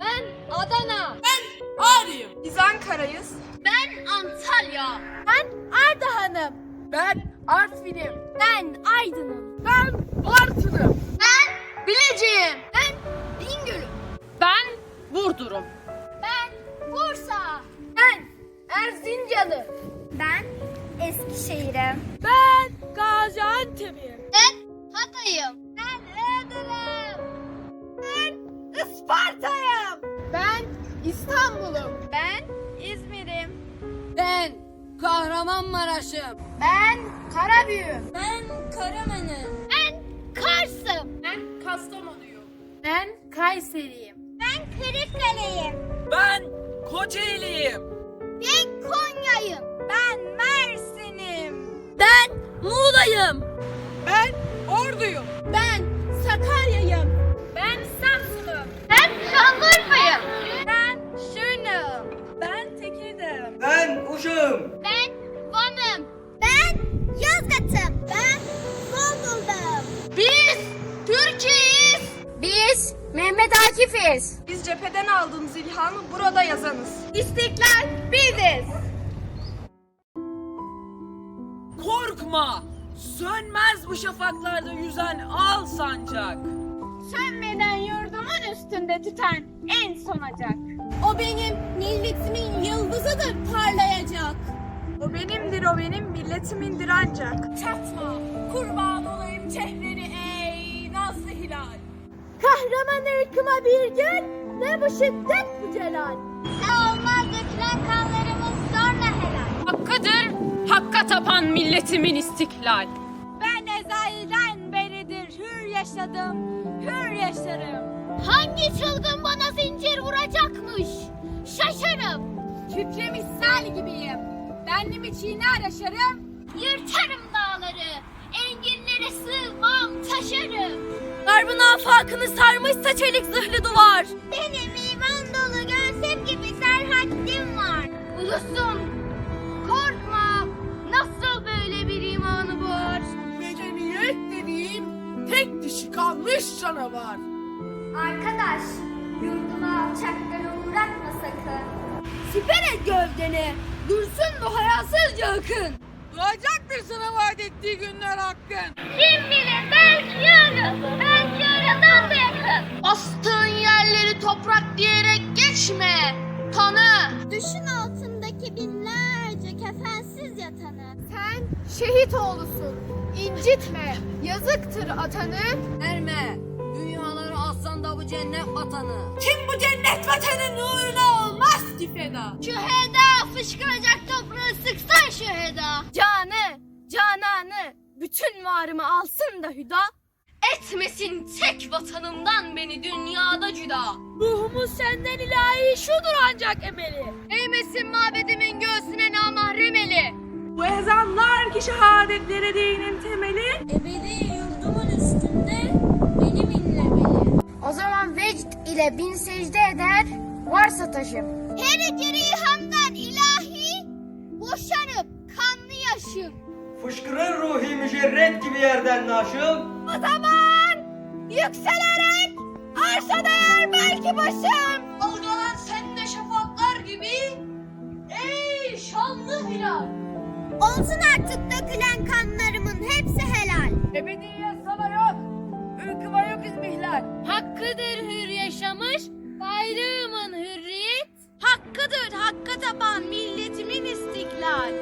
Ben Adana. Ağrıyım. Biz Ankara'yız. Ben Antalya. Ben Ardahan'ım. Ben Artvin'im. Ben Aydın'ım. Ben Bartın'ım. Ben Bilecik'im. Ben Bingöl'üm. Ben Burdur'um. Ben Bursa. Ben Erzincan'ım. Ben Eskişehir'im. Ben Gaziantep'im. Ben Hatay'ım. Ben Iğdır'ım. Ben Isparta'yım. Ben İstanbul'um. Ben İzmir'im. Ben Kahramanmaraş'ım. Ben Karabüyüm. Ben Karaman'ım. Ben Kars'ım. Ben Kastamonu'yum. Ben Kayseri'yim. Ben Kırıkkale'yim. Ben Kocaeli'yim. Ben Konya'yım. Muğla'yım. Ben Ordu'yum. Ben Sakarya'yım. Ben Samsun'um. Ben Şanlıurfa'yım. Ben Şırnak'ım. Ben Tekirdağ'ım. Ben Uşağım. Ben Van'ım. Ben Yozgat'ım. Ben Zonguldak'ım. Biz Türkiye'yiz. Biz Mehmet Akif'iz. Biz cepheden aldığımız ilhamı burada yazanız. İstiklal biziz. Korkma. Sönmez bu şafaklarda yüzen al sancak. Sönmeden yurdumun üstünde tüten en sonacak. O benim milletimin yıldızıdır parlayacak. O benimdir o benim milletimindir ancak. Çatma, kurban olayım çehreni ey nazlı hilal. Kahraman ırkıma bir gün, ne bu şiddet bu celal. Olmaz dökülen kanlarımız sonra helal. Hakkıdır, hakka tapan milletimin istiklal. Ben ezelden beridir hür yaşadım, hür yaşarım. Hangi çılgın bana zincir vuracakmış? Şaşarım. Kükremiş sel gibiyim. Benliğimi çiğner aşarım. Yırtarım dağları. Enginlere sığmam, taşarım. Garbın afakını sarmışsa çelik zırhlı duvar. Benim tek dişi kalmış canavar. Arkadaş, yurduna alçaklara uğratma sakın. Siper et gövdeni, dursun bu hayasızca akın. Duracaktır sana vaat ettiği günler hakkın. Kim bilir belki yarın, belki yarından da şehit oğlusun. İncitme. Yazıktır atanı. Erme, dünyaları alsan da bu cennet vatanı. Kim bu cennet vatanın uğruna olmaz ki feda. Şüheda fışkıracak toprağı sıksan şüheda. Canı, cananı, bütün varımı alsın da hüda. Etmesin tek vatanımdan beni dünyada cüda. Ruhumuz senden ilahi şudur ancak emeli. Eğmesin mabedimin göğsüne namahrem eli. Bu ezanlar şehadetlere dinin temeli. Ebedi yurdumun üstünde benim inlemeli. O zaman vecd ile bin secde eder, varsa taşım. Her eceri hamdan ilahi boşanıp kanlı yaşım. Fışkırır ruhi mücerret gibi yerden naşım. O zaman yükselerek arşa değer belki başım. Dalgalan sen de şafaklar gibi. Ey şanlı hilal. Olsun artık dökülen kanlarımın hepsi helal. Ebediyen sana yok. Ülküme yok izmihlal. Hakkıdır hür yaşamış bayrağımın hürriyet. Hakkıdır hakka tapan milletimin istiklal.